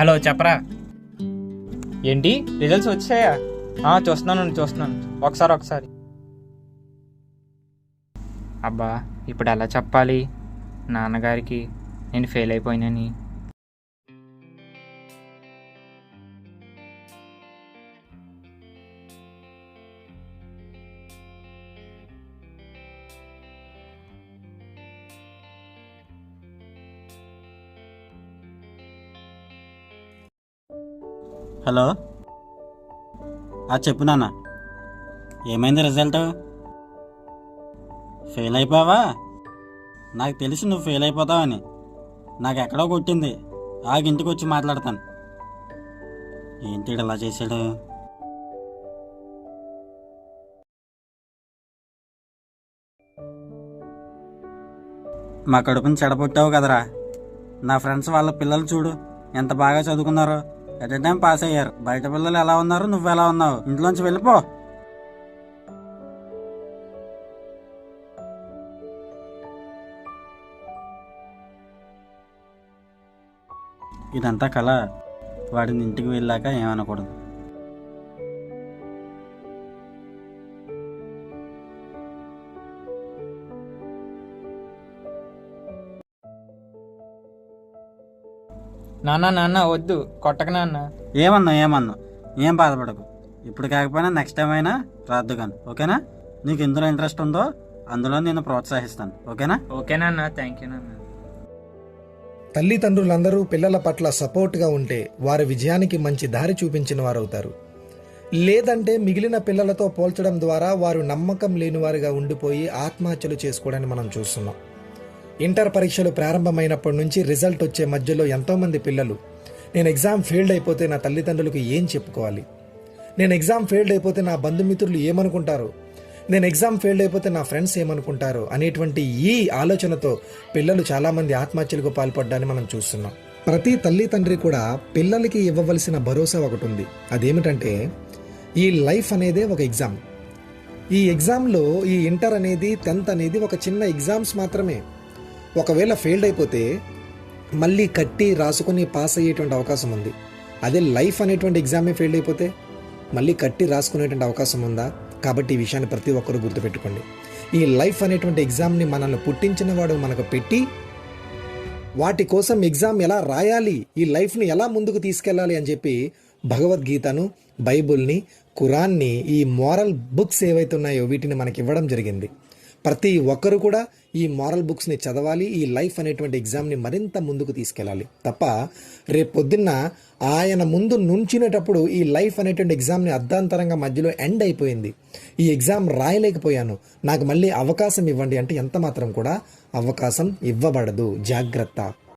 Hello చెప్పరా? ఏంటి? Results వచ్చాయా? చూస్తున్నాను చూస్తున్నాను. ఒకసారి ఒకసారి. అబ్బా ఇప్పుడు ఎలా చెప్పాలి? నాన్నగారికి నేను ఫెయిల్ అయిపోయినని. హలో? ఆ చెప్పు నాన్న. ఏమైంది రిజల్ట్ ఫెయిల్ అయిపోయావా? నాకు తెలిసి నువ్వు ఫెయిల్ అయిపోతావని. నాకు ఎక్కడో కొట్టింది. ఆగింటికి వచ్చి మాట్లాడతాను. ఏంటి ఇలా చేశాడు? మా కడుపుని చెడగొట్టావు కదరా. నా ఫ్రెండ్స్ వాళ్ళ పిల్లలు చూడు ఎంత బాగా చదువుకున్నారో. ఎట్ ఎ టైం పాస్ అయ్యారు. బయట పిల్లలు ఎలా ఉన్నారు? నువ్వు ఎలా ఉన్నావు? ఇంట్లోంచి వెళ్ళిపో. ఇదంతా కళ వాడిని ఇంటికి వెళ్ళాక ఏమనకూడదు. నాన్న నాన్న వద్దు. కొట్టక నాన్న. ఏమన్నా ఏమన్నా. ఏం బాధపడకు. ఇప్పుడు కాకపోయినా నెక్స్ట్ టైం అయినా రాద్దు కానీ. ఓకేనా? నీకు ఎందులో ఇంట్రెస్ట్ ఉందో అందులో నేను ప్రోత్సహిస్తాను. ఓకేనా? ఓకే నాన్న. థ్యాంక్ యూ నాన్న. తల్లిదండ్రులందరూ పిల్లల పట్ల సపోర్ట్గా ఉంటే వారి విజయానికి మంచి దారి చూపించిన వారవుతారు. లేదంటే మిగిలిన పిల్లలతో పోల్చడం ద్వారా వారు నమ్మకం లేనివారుగా ఉండిపోయి ఆత్మహత్యలు చేసుకోవడాన్ని మనం చూస్తున్నాం. ఇంటర్ పరీక్షలు ప్రారంభమైనప్పటి నుంచి రిజల్ట్ వచ్చే మధ్యలో ఎంతోమంది పిల్లలు నేను ఎగ్జామ్ ఫెయిల్డ్ అయిపోతే నా తల్లిదండ్రులకు ఏం చెప్పుకోవాలి? నేను ఎగ్జామ్ ఫెయిల్డ్ అయిపోతే నా బంధుమిత్రులు ఏమనుకుంటారు? నేను ఎగ్జామ్ ఫెయిల్డ్ అయిపోతే నా ఫ్రెండ్స్ ఏమనుకుంటారు? అనేటువంటి ఈ ఆలోచనతో పిల్లలు చాలామంది ఆత్మహత్యలకు పాల్పడ్డాన్ని మనం చూస్తున్నాం. ప్రతి తల్లి తండ్రి కూడా పిల్లలకి ఇవ్వవలసిన భరోసా ఒకటి ఉంది అదేమిటంటే ఈ లైఫ్ అనేదే ఒక ఎగ్జామ్. ఈ ఎగ్జామ్లో ఈ ఇంటర్ అనేది టెన్త్ అనేది ఒక చిన్న ఎగ్జామ్స్ మాత్రమే. ఒకవేళ ఫెయిల్డ్ అయిపోతే మళ్ళీ కట్టి రాసుకొని పాస్ అయ్యేటువంటి అవకాశం ఉంది. అదే లైఫ్ అనేటువంటి ఎగ్జామే ఫెయిల్ అయిపోతే మళ్ళీ కట్టి రాసుకునేటువంటి అవకాశం ఉందా? కాబట్టి ఈ విషయాన్ని ప్రతి ఒక్కరూ గుర్తుపెట్టుకోండి. ఈ లైఫ్ అనేటువంటి ఎగ్జామ్ని మనల్ని పుట్టించిన వాడు మనకు పెట్టి వాటి కోసం ఎగ్జామ్ ఎలా రాయాలి? ఈ లైఫ్ని ఎలా ముందుకు తీసుకెళ్ళాలి అని చెప్పి భగవద్గీతను బైబుల్ని ఖురాన్ని ఈ మోరల్ బుక్స్ ఏవైతే ఉన్నాయో వీటిని మనకి ఇవ్వడం జరిగింది. ప్రతి ఒక్కరు కూడా ఈ మోరల్ బుక్స్ని చదవాలి ఈ లైఫ్ అనేటువంటి ఎగ్జామ్ని మరింత ముందుకు తీసుకెళ్ళాలి. తప్ప రేపు పొద్దున్న ఆయన ముందు నుంచినటప్పుడు ఈ లైఫ్ అనేటువంటి ఎగ్జామ్ని అర్ధాంతరంగా మధ్యలో ఎండ్ అయిపోయింది. ఈ ఎగ్జామ్ రాయలేకపోయాను. నాకు మళ్ళీ అవకాశం ఇవ్వండి అంటే ఎంత మాత్రం కూడా అవకాశం ఇవ్వబడదు. జాగ్రత్త.